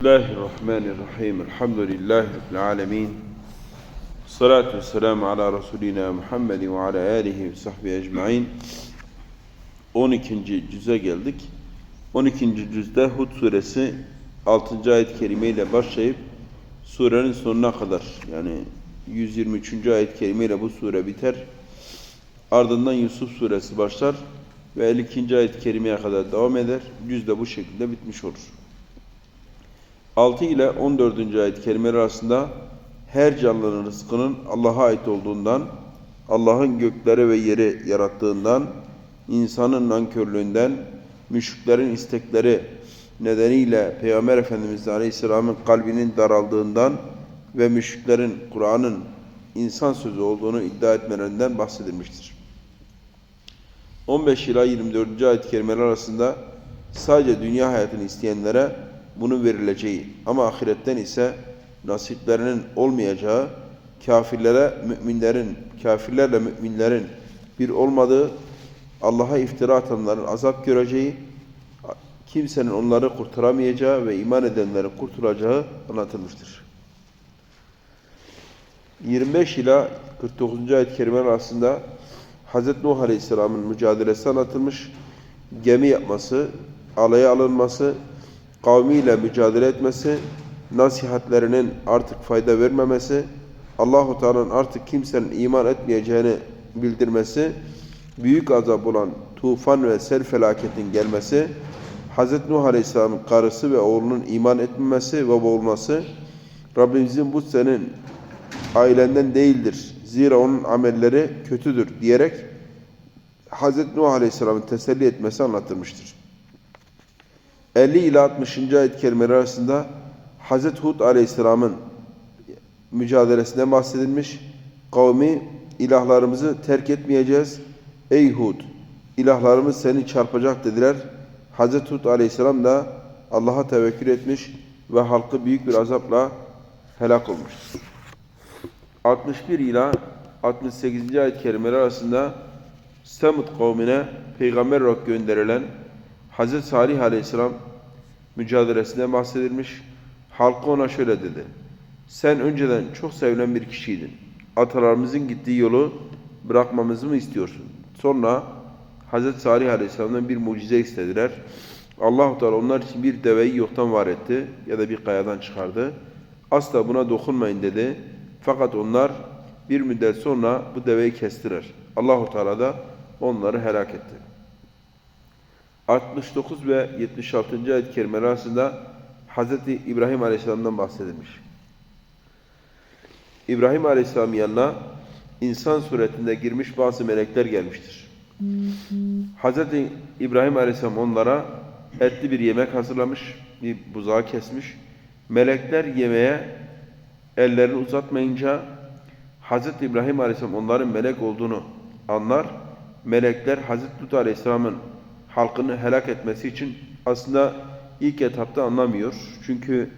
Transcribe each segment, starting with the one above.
Bismillahirrahmanirrahim. Elhamdülillahi Rabbil alemin. Salatu vesselamu ala Resulina Muhammedin ve ala alihi ve sahbihi ecmain. 12. cüze geldik. 12. cüzde Hud suresi 6. ayet-i kerime başlayıp surenin sonuna kadar yani 123. ayet-i kerime bu sure biter. Ardından Yusuf suresi başlar ve 52. ayet-i kerimeye kadar devam eder. Cüzde bu şekilde bitmiş olur. 6 ile 14. ayet-i kerimeler arasında her canlının rızkının Allah'a ait olduğundan, Allah'ın gökleri ve yeri yarattığından, insanın nankörlüğünden, müşriklerin istekleri nedeniyle Peygamber Efendimiz Aleyhisselam'ın kalbinin daraldığından ve müşriklerin Kur'an'ın insan sözü olduğunu iddia etmelerinden bahsedilmiştir. 15 ila 24. ayet-i kerimeler arasında sadece dünya hayatını isteyenlere bunun verileceği ama ahiretten ise nasiplerinin olmayacağı, kafirlere müminlerin, kafirlerle müminlerin bir olmadığı, Allah'a iftira atanların azap göreceği, kimsenin onları kurtaramayacağı ve iman edenlerin kurtulacağı anlatılmıştır. 25 ila 49. ayet-i kerimeler arasında Hz. Nuh Aleyhisselam'ın mücadelesi anlatılmış, gemi yapması, alaya alınması, kavmiyle mücadele etmesi, nasihatlerinin artık fayda vermemesi, Allahu Teala'nın artık kimsenin iman etmeyeceğini bildirmesi, büyük azap olan tufan ve sel felaketin gelmesi, Hz. Nuh Aleyhisselam'ın karısı ve oğlunun iman etmemesi ve boğulması, Rabbimizin bu senin ailenden değildir. Zira onun amelleri kötüdür diyerek Hz. Nuh Aleyhisselam'ın teselli etmesi anlatılmıştır. 50 ile 60. ayet kelimeleri arasında Hz. Hud Aleyhisselam'ın mücadelesine bahsedilmiş. Kavmi ilahlarımızı terk etmeyeceğiz. Ey Hud! ilahlarımız seni çarpacak dediler. Hz. Hud Aleyhisselam da Allah'a tevekkül etmiş ve halkı büyük bir azapla helak olmuştur. 61 ila 68. ayet kelimeleri arasında Semud kavmine peygamber olarak gönderilen Hz. Salih Aleyhisselam mücadelesinde bahsedilmiş. Halkı ona şöyle dedi. Sen önceden çok sevilen bir kişiydin. Atalarımızın gittiği yolu bırakmamızı mı istiyorsun? Sonra Hz. Salih Aleyhisselam'dan bir mucize istediler. allah Teala onlar için bir deveyi yoktan var etti ya da bir kayadan çıkardı. Asla buna dokunmayın dedi. Fakat onlar bir müddet sonra bu deveyi kestiler. Allahu Teala da onları helak etti. 69 ve 76. ayet-i kerimeler arasında Hz. İbrahim Aleyhisselam'dan bahsedilmiş. İbrahim Aleyhisselam yanına insan suretinde girmiş bazı melekler gelmiştir. Hz. İbrahim Aleyhisselam onlara etli bir yemek hazırlamış, bir buzağı kesmiş. Melekler yemeğe ellerini uzatmayınca Hz. İbrahim Aleyhisselam onların melek olduğunu anlar. Melekler Hz. Lut Aleyhisselam'ın halkını helak etmesi için aslında ilk etapta anlamıyor. Çünkü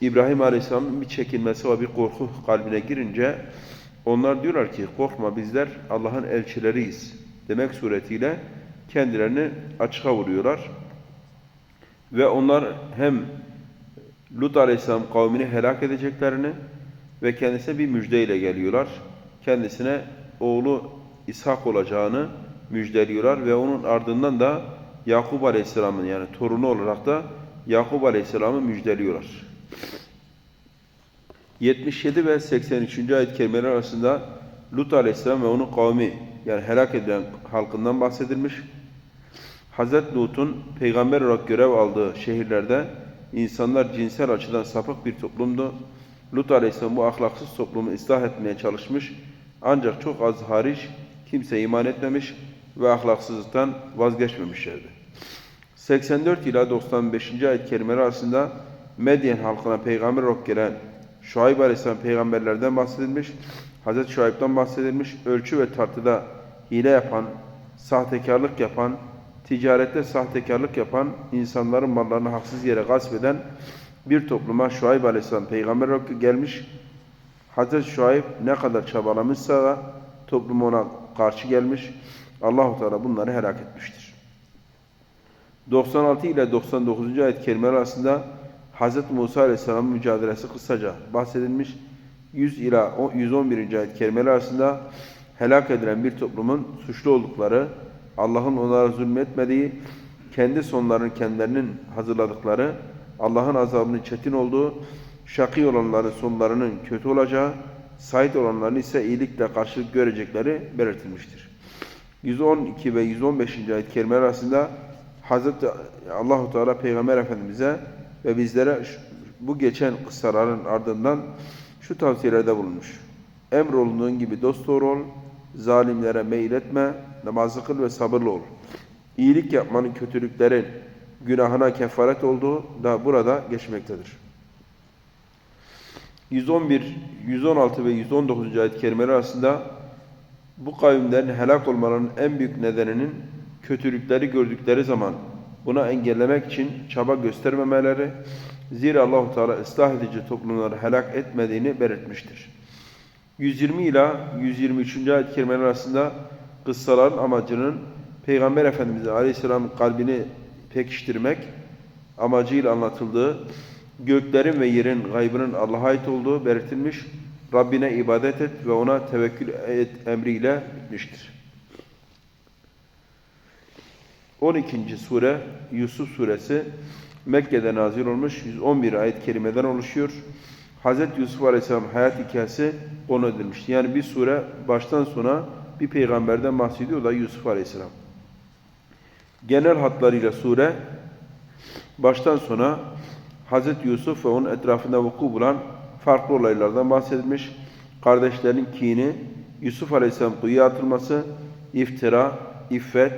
İbrahim Aleyhisselam'ın bir çekinmesi ve bir korku kalbine girince onlar diyorlar ki korkma bizler Allah'ın elçileriyiz demek suretiyle kendilerini açığa vuruyorlar. Ve onlar hem Lut Aleyhisselam kavmini helak edeceklerini ve kendisine bir müjdeyle geliyorlar. Kendisine oğlu İshak olacağını müjdeliyorlar ve onun ardından da Yakup Aleyhisselam'ın yani torunu olarak da Yakup Aleyhisselam'ı müjdeliyorlar. 77 ve 83. ayet kelimeler arasında Lut Aleyhisselam ve onun kavmi yani helak edilen halkından bahsedilmiş. Hazret Lut'un peygamber olarak görev aldığı şehirlerde insanlar cinsel açıdan sapık bir toplumdu. Lut Aleyhisselam bu ahlaksız toplumu ıslah etmeye çalışmış. Ancak çok az hariç kimse iman etmemiş ve ahlaksızlıktan vazgeçmemişlerdi. 84 ila 95. ayet kelimeleri arasında Medyen halkına peygamber olarak gelen Şuayb Aleyhisselam peygamberlerden bahsedilmiş. Hz. Şuayb'dan bahsedilmiş. Ölçü ve tartıda hile yapan, sahtekarlık yapan, ticarette sahtekarlık yapan, insanların mallarını haksız yere gasp eden bir topluma Şuayb Aleyhisselam peygamber olarak gelmiş. Hz. Şuayb ne kadar çabalamışsa da toplum ona karşı gelmiş. Allahu Teala bunları helak etmiştir. 96 ile 99. ayet kelimeler arasında Hz. Musa Aleyhisselam'ın mücadelesi kısaca bahsedilmiş. 100 ila 111. ayet kelimeler arasında helak edilen bir toplumun suçlu oldukları, Allah'ın onlara zulmetmediği, kendi sonlarını kendilerinin hazırladıkları, Allah'ın azabının çetin olduğu, şakî olanların sonlarının kötü olacağı, sait olanların ise iyilikle karşılık görecekleri belirtilmiştir. 112 ve 115. ayet kelimeler arasında Hazreti Allahu Teala Peygamber Efendimize ve bizlere bu geçen kıssaların ardından şu tavsiyelerde bulunmuş. Emrolunduğun gibi dost doğru ol, zalimlere meyletme, namazı kıl ve sabırlı ol. İyilik yapmanın kötülüklerin günahına kefaret olduğu da burada geçmektedir. 111, 116 ve 119. ayet kerimeler arasında bu kavimlerin helak olmalarının en büyük nedeninin kötülükleri gördükleri zaman buna engellemek için çaba göstermemeleri, zira Allahu Teala ıslah edici toplumları helak etmediğini belirtmiştir. 120 ila 123. ayet kerimeler arasında kıssaların amacının Peygamber Efendimiz Aleyhisselam'ın kalbini pekiştirmek amacıyla anlatıldığı, göklerin ve yerin gaybının Allah'a ait olduğu belirtilmiş, Rabbine ibadet et ve ona tevekkül et emriyle bitmiştir. 12. sure Yusuf suresi Mekke'de nazil olmuş 111 ayet kerimeden oluşuyor. Hz. Yusuf Aleyhisselam hayat hikayesi konu edilmiş. Yani bir sure baştan sona bir peygamberden bahsediyor da Yusuf Aleyhisselam. Genel hatlarıyla sure baştan sona Hz. Yusuf ve onun etrafında vuku bulan farklı olaylardan bahsedilmiş. Kardeşlerin kini, Yusuf Aleyhisselam kuyuya atılması, iftira, iffet,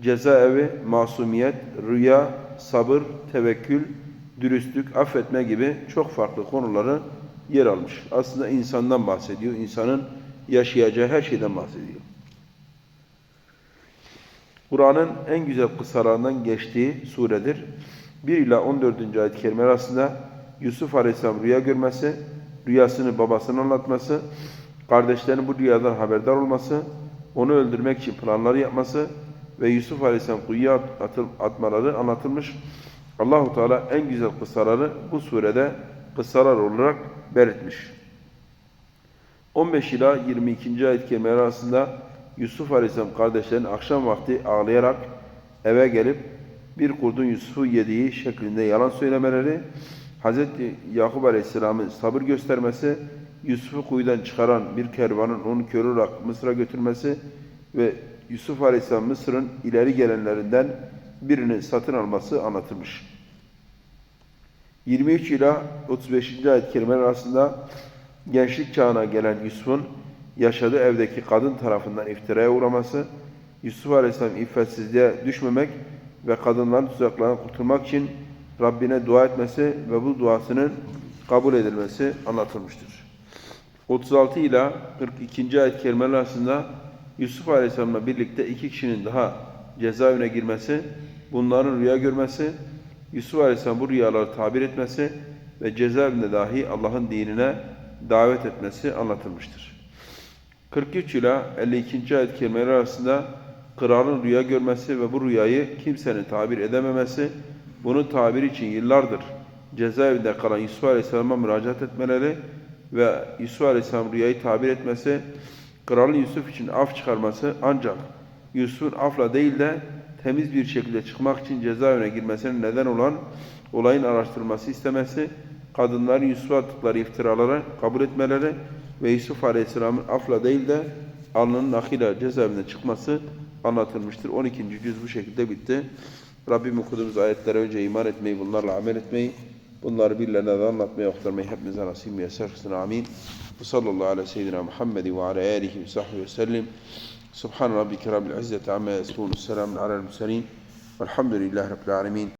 cezaevi, masumiyet, rüya, sabır, tevekkül, dürüstlük, affetme gibi çok farklı konuları yer almış. Aslında insandan bahsediyor. İnsanın yaşayacağı her şeyden bahsediyor. Kur'an'ın en güzel kıssalarından geçtiği suredir. 1 ila 14. ayet-i kerime arasında Yusuf Aleyhisselam rüya görmesi, rüyasını babasına anlatması, kardeşlerinin bu rüyadan haberdar olması, onu öldürmek için planları yapması ve Yusuf Aleyhisselam kuyuya at- atıl, atmaları anlatılmış. Allahu Teala en güzel kıssaları bu surede kıssalar olarak belirtmiş. 15 ila 22. ayet kelimeleri arasında Yusuf Aleyhisselam kardeşlerinin akşam vakti ağlayarak eve gelip bir kurdun Yusuf'u yediği şeklinde yalan söylemeleri, Hz. Yakup Aleyhisselam'ın sabır göstermesi, Yusuf'u kuyudan çıkaran bir kervanın onu köle olarak Mısır'a götürmesi ve Yusuf Aleyhisselam Mısır'ın ileri gelenlerinden birini satın alması anlatılmış. 23 ila 35. ayet kelimeler arasında gençlik çağına gelen Yusuf'un yaşadığı evdeki kadın tarafından iftiraya uğraması, Yusuf Aleyhisselam iffetsizliğe düşmemek ve kadınların tuzaklarından kurtulmak için Rabbine dua etmesi ve bu duasının kabul edilmesi anlatılmıştır. 36 ila 42. ayet kelimeler arasında Yusuf Aleyhisselam'la birlikte iki kişinin daha cezaevine girmesi, bunların rüya görmesi, Yusuf Aleyhisselam bu rüyaları tabir etmesi ve cezaevinde dahi Allah'ın dinine davet etmesi anlatılmıştır. 43 ila 52. ayet kelimeleri arasında kralın rüya görmesi ve bu rüyayı kimsenin tabir edememesi, bunu tabir için yıllardır cezaevinde kalan Yusuf Aleyhisselam'a müracaat etmeleri ve Yusuf Aleyhisselam rüyayı tabir etmesi, kralın Yusuf için af çıkarması ancak Yusuf'un afla değil de temiz bir şekilde çıkmak için cezaevine girmesine neden olan olayın araştırılması istemesi, kadınların Yusuf'a attıkları iftiraları kabul etmeleri ve Yusuf Aleyhisselam'ın afla değil de alnının akıyla cezaevinden çıkması anlatılmıştır. 12. cüz bu şekilde bitti. Rabbim okuduğumuz ayetlere önce iman etmeyi, bunlarla amel etmeyi, bunları birilerine de anlatmayı, aktarmayı hepimize nasip müyesser kılsın. Amin. Ve sallallahu aleyhi ve seyyidina Muhammedi ve ala alihi ve sahbihi ve sellim. Subhan rabbike rabbil izzeti amma yasifun. Selamun alel murselin. Velhamdülillahi rabbil alemin.